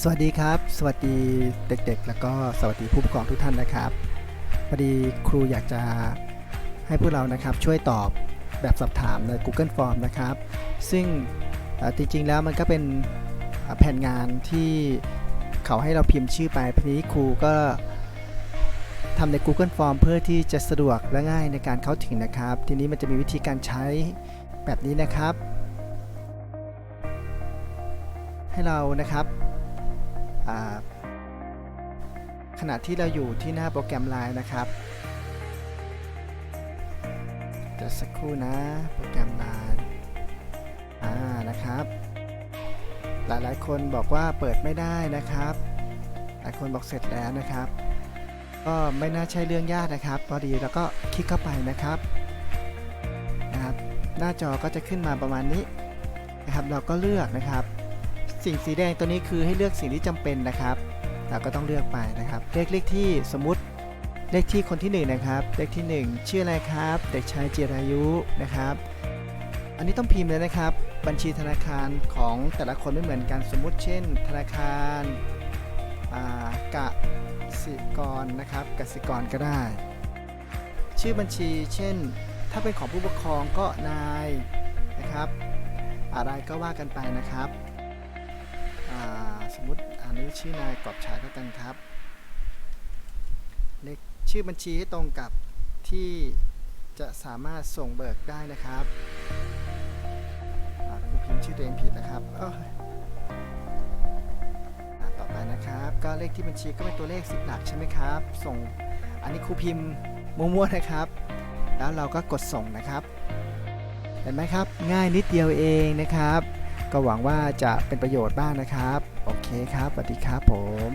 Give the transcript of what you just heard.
สวัสดีครับ สวัสดีเด็กๆ แล้วก็สวัสดีผู้ปกครองทุกท่านนะครับพอดีครูอยากจะให้พวกเรานะครับช่วยตอบแบบสอบถามใน Google Form นะครับ ซึ่งจริงๆแล้วมันก็เป็นเอ่อแผนงานที่เขาให้เราพิมพ์ชื่อไปทีนี้ครูก็ทำใน Google Form เพื่อที่จะสะดวกและง่ายในการเข้าถึงนะครับ ทีนี้มันจะมีวิธีการใช้แบบนี้นะครับ ให้เรานะครับ ขณะที่เราอยู่ที่หน้าโปรแกรม Line นะครับจะสักครู่นะโปรแกรม Line อ่านะครับ หลายๆ คนบอกว่าเปิดไม่ได้นะครับ หลายคนบอกเสร็จแล้วนะครับ ก็ไม่น่าใช่เรื่องยากนะครับพอดีแล้วก็คลิกเข้าไปนะครับนะครับ หน้าจอก็จะขึ้นมาประมาณนี้นะครับ เราก็เลือกนะครับ สิ่งสีแดงตัวนี้คือให้เลือกสิ่งที่จำเป็นนะครับ เราก็ต้องเลือกไปนะครับเลขเลขที่สมมติเลขที่คนที่หนึ่งนะครับเลขที่หนึ่งชื่ออะไรครับ เด็กชายจิรายุนะครับ อันนี้ต้องพิมพ์เลยนะครับ บัญชีธนาคารของแต่ละคนไม่เหมือนกันสมมุติเช่น ธนาคารากสิกรนะครับกสิกรก็ได้ ชื่อบัญชี เช่น ถ้าเป็นของผู้ปกครองก็นายนะครับ อะไรก็ว่ากันไปนะครับ ชื่อนายกอบฉายแล้วกันครับ เลขชื่อบัญชีให้ตรงกับที่จะสามารถส่งเบิกได้นะครับครูพิมพ์ชื่อตัวเองผิดนะครับต่อไปนะครับ ก็เลขที่บัญชีก็เป็นตัวเลข10หลักใช่ไหมครับ ส่งอันนี้ครูพิมพ์มั่วๆนะครับ แล้วเราก็กดส่งนะครับเห็นไหมครับ ง่ายนิดเดียวเองนะครับ ก็หวังว่าจะเป็นประโยชน์บ้างนะครับโอเค ครับสวัสดีครับผม